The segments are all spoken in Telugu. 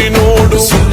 వలె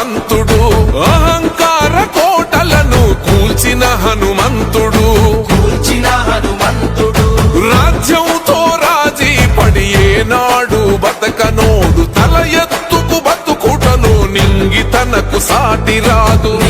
జాంబవంతుడు అహంకార కోటలను కూల్చిన హనుమంతుడు. కూల్చిన హనుమంతుడు. రాజ్యంతో రాజీ పడి ఏనాడు బతకనోడు. తల ఎత్తుకు బతుకుటను నింగి తనకు సాటి రాదు.